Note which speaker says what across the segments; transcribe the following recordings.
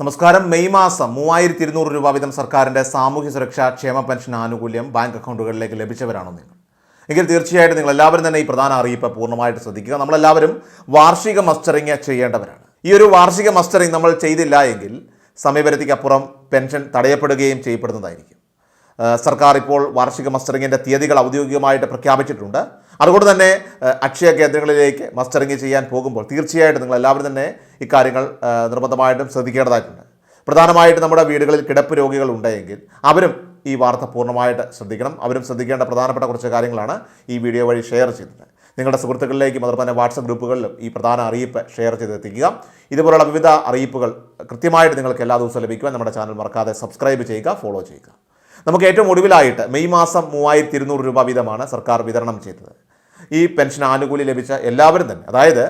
Speaker 1: നമസ്കാരം. മെയ് മാസം മൂവായിരത്തി ഇരുന്നൂറ് രൂപ വീതം സർക്കാരിന്റെ സാമൂഹ്യ സുരക്ഷാ ക്ഷേമ പെൻഷൻ ആനുകൂല്യം ബാങ്ക് അക്കൗണ്ടുകളിലേക്ക് ലഭിച്ചവരാണോ നിങ്ങൾ. എങ്കിൽ തീർച്ചയായിട്ടും നിങ്ങൾ എല്ലാവരും തന്നെ ഈ പ്രധാന അറിയിപ്പ് പൂർണമായിട്ട് ശ്രദ്ധിക്കുക. നമ്മളെല്ലാവരും വാർഷിക മസ്റ്ററിങ് ചെയ്യേണ്ടവരാണ്. ഈ ഒരു വാർഷിക മസ്റ്ററിങ് നമ്മൾ ചെയ്തില്ല എങ്കിൽ സമയപരിധിക്കപ്പുറം പെൻഷൻ തടയപ്പെടുകയും ചെയ്യപ്പെടുന്നതായിരിക്കും. സർക്കാർ ഇപ്പോൾ വാർഷിക മസ്റ്ററിങ്ങിന്റെ തീയതികൾ ഔദ്യോഗികമായിട്ട് പ്രഖ്യാപിച്ചിട്ടുണ്ട്. അതുകൊണ്ട് തന്നെ അക്ഷയ കേന്ദ്രങ്ങളിലേക്ക് മസ്റ്ററിങ് ചെയ്യാൻ പോകുമ്പോൾ തീർച്ചയായിട്ടും നിങ്ങൾ എല്ലാവരും തന്നെ ഇക്കാര്യങ്ങൾ നിർബന്ധമായിട്ടും ശ്രദ്ധിക്കേണ്ടതായിട്ടുണ്ട്. പ്രധാനമായിട്ട് നമ്മുടെ വീടുകളിൽ കിടപ്പ് രോഗികൾ ഉണ്ടെങ്കിൽ അവരും ഈ വാർത്ത പൂർണമായിട്ട് ശ്രദ്ധിക്കണം. അവരും ശ്രദ്ധിക്കേണ്ട പ്രധാനപ്പെട്ട കുറച്ച് കാര്യങ്ങളാണ് ഈ വീഡിയോ വഴി ഷെയർ ചെയ്തത്. നിങ്ങളുടെ സുഹൃത്തുക്കളിലേക്കും അതുപോലെ തന്നെ വാട്സപ്പ് ഗ്രൂപ്പുകളിലും ഈ പ്രധാന അറിയിപ്പ് ഷെയർ ചെയ്തെത്തിക്കുക. ഇതുപോലുള്ള വിവിധ അറിയിപ്പുകൾ കൃത്യമായിട്ട് നിങ്ങൾക്ക് എല്ലാ ദിവസവും ലഭിക്കുവാൻ നമ്മുടെ ചാനൽ മറക്കാതെ സബ്സ്ക്രൈബ് ചെയ്യുക ഫോളോ ചെയ്യുക. നമുക്ക് ഏറ്റവും ഒടുവിലായിട്ട് മെയ് മാസം മൂവായിരത്തി ഇരുന്നൂറ് രൂപ വീതമാണ് സർക്കാർ വിതരണം ചെയ്തത്. ഈ പെൻഷൻ ആനുകൂല്യം ലഭിച്ച എല്ലാവരും തന്നെ അതായത്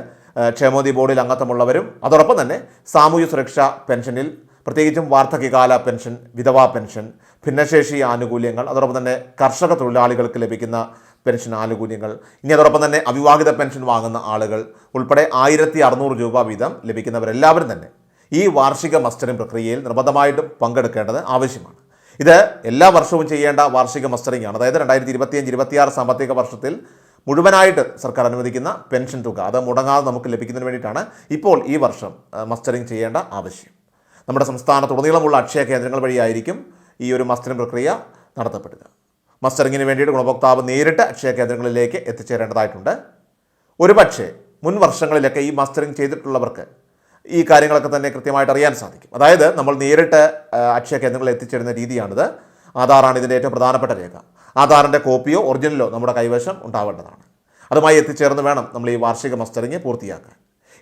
Speaker 1: ക്ഷേമോദി ബോർഡിൽ അംഗത്വമുള്ളവരും അതോടൊപ്പം തന്നെ സാമൂഹ്യ സുരക്ഷാ പെൻഷനിൽ പ്രത്യേകിച്ചും വാർദ്ധക്യകാല പെൻഷൻ വിധവാ പെൻഷൻ ഭിന്നശേഷി ആനുകൂല്യങ്ങൾ അതോടൊപ്പം തന്നെ കർഷക തൊഴിലാളികൾക്ക് ലഭിക്കുന്ന പെൻഷൻ ആനുകൂല്യങ്ങൾ ഇനി അതോടൊപ്പം തന്നെ അവിവാഹിത പെൻഷൻ വാങ്ങുന്ന ആളുകൾ ഉൾപ്പെടെ ആയിരത്തി അറുന്നൂറ് രൂപ വീതം ലഭിക്കുന്നവരെല്ലാവരും തന്നെ ഈ വാർഷിക മസ്റ്ററിംഗ് പ്രക്രിയയിൽ നിർബന്ധമായിട്ടും പങ്കെടുക്കേണ്ടത് ആവശ്യമാണ്. ഇത് എല്ലാ വർഷവും ചെയ്യേണ്ട വാർഷിക മസ്റ്ററിംഗ് ആണ് അതായത് രണ്ടായിരത്തി ഇരുപത്തിയഞ്ച് ഇരുപത്തിയാറ് സാമ്പത്തിക വർഷത്തിൽ മുഴുവനായിട്ട് സർക്കാർ അനുവദിക്കുന്ന പെൻഷൻ തുക അത് മുടങ്ങാതെ നമുക്ക് ലഭിക്കുന്നതിന് വേണ്ടിയിട്ടാണ് ഇപ്പോൾ ഈ വർഷം മസ്റ്ററിംഗ് ചെയ്യേണ്ട ആവശ്യം. നമ്മുടെ സംസ്ഥാനത്തുടനീളമുള്ള അക്ഷയ കേന്ദ്രങ്ങൾ വഴിയായിരിക്കും ഈ ഒരു മസ്റ്ററിംഗ് പ്രക്രിയ നടത്തപ്പെടുക മസ്റ്ററിങ്ങിന് വേണ്ടിയിട്ട് ഗുണഭോക്താവ് നേരിട്ട് അക്ഷയ കേന്ദ്രങ്ങളിലേക്ക് എത്തിച്ചേരേണ്ടതായിട്ടുണ്ട്. ഒരുപക്ഷേ മുൻ വർഷങ്ങളിലൊക്കെ ഈ മസ്റ്ററിംഗ് ചെയ്തിട്ടുള്ളവർക്ക് ഈ കാര്യങ്ങളൊക്കെ തന്നെ കൃത്യമായിട്ട് അറിയാൻ സാധിക്കും. അതായത് നമ്മൾ നേരിട്ട് അക്ഷയ കേന്ദ്രങ്ങളിൽ എത്തിച്ചേരുന്ന രീതിയാണിത്. ആധാറാണ് ഇതിന്റെ ഏറ്റവും പ്രധാനപ്പെട്ട രേഖ. ആധാറിന്റെ കോപ്പിയോ ഒറിജിനലോ നമ്മുടെ കൈവശം ഉണ്ടാവേണ്ടതാണ്. അതുമായി എത്തിച്ചേർന്ന് വേണം നമ്മൾ ഈ വാർഷിക മസ്റ്ററിങ് പൂർത്തിയാക്കാൻ.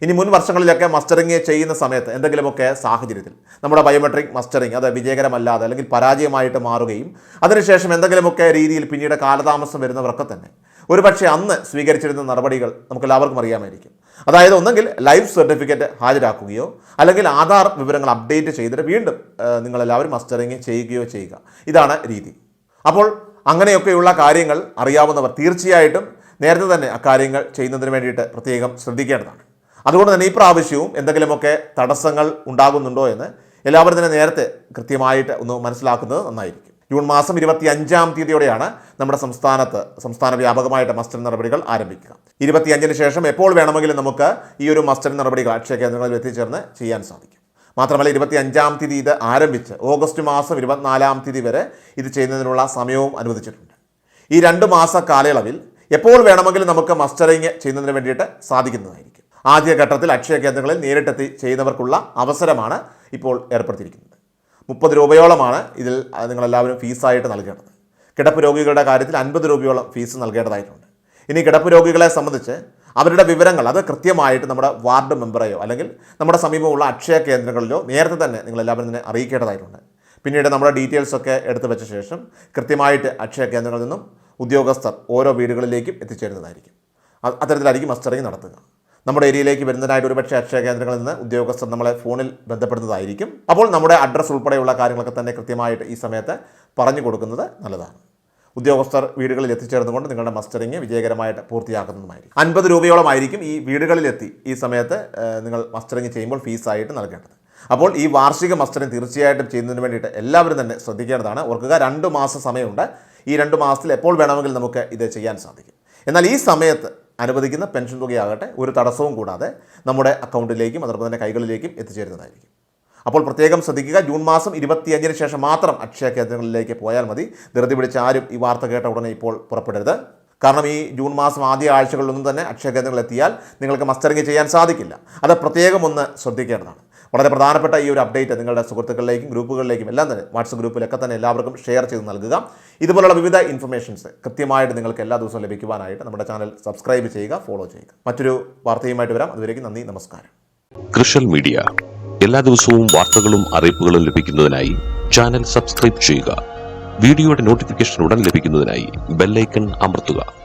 Speaker 1: ഇനി മുൻ വർഷങ്ങളിലൊക്കെ മസ്റ്ററിങ് ചെയ്യുന്ന സമയത്ത് എന്തെങ്കിലുമൊക്കെ സാഹചര്യത്തിൽ നമ്മുടെ ബയോമെട്രിക് മസ്റ്ററിങ് അത് വിജയകരമല്ലാതെ അല്ലെങ്കിൽ പരാജയമായിട്ട് മാറുകയും അതിനുശേഷം എന്തെങ്കിലുമൊക്കെ രീതിയിൽ പിന്നീട് കാലതാമസം വരുന്നവരൊക്കെ തന്നെ ഒരുപക്ഷെ അന്ന് സ്വീകരിച്ചിരുന്ന നടപടികൾ നമുക്ക് എല്ലാവർക്കും അറിയാമായിരിക്കും. അതായത് ഒന്നെങ്കിൽ ലൈഫ് സർട്ടിഫിക്കറ്റ് ഹാജരാക്കുകയോ അല്ലെങ്കിൽ ആധാർ വിവരങ്ങൾ അപ്ഡേറ്റ് ചെയ്തിട്ട് വീണ്ടും നിങ്ങളെല്ലാവരും മസ്റ്ററിങ് ചെയ്യുകയോ ചെയ്യുക. ഇതാണ് രീതി. അപ്പോൾ അങ്ങനെയൊക്കെയുള്ള കാര്യങ്ങൾ അറിയാവുന്നവർ തീർച്ചയായിട്ടും നേരത്തെ തന്നെ അക്കാര്യങ്ങൾ ചെയ്യുന്നതിന് വേണ്ടിയിട്ട് പ്രത്യേകം ശ്രദ്ധിക്കേണ്ടതാണ്. അതുകൊണ്ട് തന്നെ ഈ പ്രാവശ്യവും എന്തെങ്കിലുമൊക്കെ തടസ്സങ്ങൾ ഉണ്ടാകുന്നുണ്ടോ എന്ന് എല്ലാവരും തന്നെ നേരത്തെ കൃത്യമായിട്ട് ഒന്ന് മനസ്സിലാക്കുന്നത് നന്നായിരിക്കും. ജൂൺ മാസം ഇരുപത്തി അഞ്ചാം തീയതിയോടെയാണ് നമ്മുടെ സംസ്ഥാനത്ത് സംസ്ഥാന വ്യാപകമായിട്ട് മസ്റ്റർ നടപടികൾ ആരംഭിക്കുക. ഇരുപത്തിയഞ്ചിന് ശേഷം എപ്പോൾ വേണമെങ്കിലും നമുക്ക് ഈ ഒരു മസ്റ്റർ നടപടികൾ അക്ഷയ കേന്ദ്രങ്ങളിൽ എത്തിച്ചേർന്ന് ചെയ്യാൻ സാധിക്കും. മാത്രമല്ല ഇരുപത്തി അഞ്ചാം തീയതി ഇത് ആരംഭിച്ച് ഓഗസ്റ്റ് മാസം ഇരുപത്തിനാലാം തീയതി വരെ ഇത് ചെയ്യുന്നതിനുള്ള സമയവും അനുവദിച്ചിട്ടുണ്ട്. ഈ രണ്ട് മാസ കാലയളവിൽ എപ്പോൾ വേണമെങ്കിലും നമുക്ക് മസ്റ്ററിങ് ചെയ്യുന്നതിന് വേണ്ടിയിട്ട് സാധിക്കുന്നതായിരിക്കും. ആദ്യഘട്ടത്തിൽ അക്ഷയ കേന്ദ്രങ്ങളിൽ നേരിട്ടെത്തി ചെയ്യുന്നവർക്കുള്ള അവസരമാണ് ഇപ്പോൾ ഏർപ്പെടുത്തിയിരിക്കുന്നത്. മുപ്പത് രൂപയോളമാണ് ഇതിൽ നിങ്ങളെല്ലാവരും ഫീസായിട്ട് നൽകേണ്ടത്. കിടപ്പ് രോഗികളുടെ കാര്യത്തിൽ അൻപത് രൂപയോളം ഫീസ് നൽകേണ്ടതായിട്ടുണ്ട്. ഇനി കിടപ്പ് രോഗികളെ സംബന്ധിച്ച് അവരുടെ വിവരങ്ങൾ അത് കൃത്യമായിട്ട് നമ്മുടെ വാർഡ് മെമ്പറെയോ അല്ലെങ്കിൽ നമ്മുടെ സമീപമുള്ള അക്ഷയ കേന്ദ്രങ്ങളിലോ നേരത്തെ തന്നെ നിങ്ങളെല്ലാവരും തന്നെ അറിയിക്കേണ്ടതായിട്ടുണ്ട്. പിന്നീട് നമ്മുടെ ഡീറ്റെയിൽസ് ഒക്കെ എടുത്തു വെച്ച ശേഷം കൃത്യമായിട്ട് അക്ഷയ കേന്ദ്രങ്ങളിൽ നിന്നും ഉദ്യോഗസ്ഥർ ഓരോ വീടുകളിലേക്കും എത്തിച്ചേരുന്നതായിരിക്കും. അത്തരത്തിലായിരിക്കും മസ്റ്ററിങ് നടത്തുക. നമ്മുടെ ഏരിയയിലേക്ക് വരുന്നതിനായിട്ട് ഒരുപക്ഷെ അക്ഷയ കേന്ദ്രങ്ങളിൽ നിന്ന് ഉദ്യോഗസ്ഥർ നമ്മളെ ഫോണിൽ ബന്ധപ്പെടുന്നതായിരിക്കും. അപ്പോൾ നമ്മുടെ അഡ്രസ്സ് ഉൾപ്പെടെയുള്ള കാര്യങ്ങളൊക്കെ തന്നെ കൃത്യമായിട്ട് ഈ സമയത്ത് പറഞ്ഞു കൊടുക്കുന്നത് നല്ലതാണ്. ഉദ്യോഗസ്ഥർ വീടുകളിൽ എത്തിച്ചേർന്നുകൊണ്ട് നിങ്ങളുടെ മസ്റ്ററിങ് വിജയകരമായിട്ട് പൂർത്തിയാക്കുന്നതുമായിരിക്കും. അൻപത് രൂപയോളമായിരിക്കും ഈ വീടുകളിലെത്തി ഈ സമയത്ത് നിങ്ങൾ മസ്റ്ററിങ് ചെയ്യുമ്പോൾ ഫീസായിട്ട് നൽകേണ്ടത്. അപ്പോൾ ഈ വാർഷിക മസ്റ്ററിങ് തീർച്ചയായിട്ടും ചെയ്യുന്നതിന് വേണ്ടിയിട്ട് എല്ലാവരും തന്നെ ശ്രദ്ധിക്കേണ്ടതാണ്. ഓർക്കുക രണ്ട് മാസം സമയമുണ്ട്. ഈ രണ്ട് മാസത്തിൽ എപ്പോൾ വേണമെങ്കിലും നമുക്ക് ഇത് ചെയ്യാൻ സാധിക്കും. എന്നാൽ ഈ സമയത്ത് അനുവദിക്കുന്ന പെൻഷൻ തുകയാകട്ടെ ഒരു തടസ്സവും കൂടാതെ നമ്മുടെ അക്കൗണ്ടിലേക്കും അതോടൊപ്പം തന്നെ കൈകളിലേക്കും എത്തിച്ചേരുന്നതായിരിക്കും. അപ്പോൾ പ്രത്യേകം ശ്രദ്ധിക്കുക ജൂൺ മാസം ഇരുപത്തിയഞ്ചിന് ശേഷം മാത്രം അക്ഷയ കേന്ദ്രങ്ങളിലേക്ക് പോയാൽ മതി. ധൃതി പിടിച്ച് ആരും ഈ വാർത്ത കേട്ട ഉടനെ ഇപ്പോൾ പുറപ്പെടരുത്. കാരണം ഈ ജൂൺ മാസം ആദ്യ ആഴ്ചകളിലൊന്നും തന്നെ അക്ഷയ കേന്ദ്രങ്ങളിൽ എത്തിയാൽ നിങ്ങൾക്ക് മസ്റ്ററിങ് ചെയ്യാൻ സാധിക്കില്ല. അത് പ്രത്യേകം ഒന്ന് ശ്രദ്ധിക്കേണ്ടതാണ്. വളരെ പ്രധാനപ്പെട്ട ഈ ഒരു അപ്ഡേറ്റ് നിങ്ങളുടെ സുഹൃത്തുക്കളിലേക്കും ഗ്രൂപ്പുകളിലേക്കും എല്ലാം തന്നെ വാട്സപ്പ് ഗ്രൂപ്പിലൊക്കെ തന്നെ എല്ലാവർക്കും ഷെയർ ചെയ്ത് നൽകുക. ഇതുപോലുള്ള വിവിധ ഇൻഫർമേഷൻസ് കൃത്യമായിട്ട് നിങ്ങൾക്ക് എല്ലാ ദിവസവും ലഭിക്കുവാനായിട്ട് നമ്മുടെ ചാനൽ സബ്സ്ക്രൈബ് ചെയ്യുക ഫോളോ ചെയ്യുക. മറ്റൊരു വാർത്തയുമായിട്ട് വരാം. അതുവരേക്കും നന്ദി നമസ്കാരം.
Speaker 2: കൃഷൽ മീഡിയ. എല്ലാ ദിവസവും വാർത്തകളും അറിയിപ്പുകളും ലഭിക്കുന്നതിനായി ചാനൽ സബ്സ്ക്രൈബ് ചെയ്യുക. വീഡിയോയുടെ നോട്ടിഫിക്കേഷൻ ഉടൻ ലഭിക്കുന്നതിനായി ബെല്ലൈക്കൺ അമർത്തുക.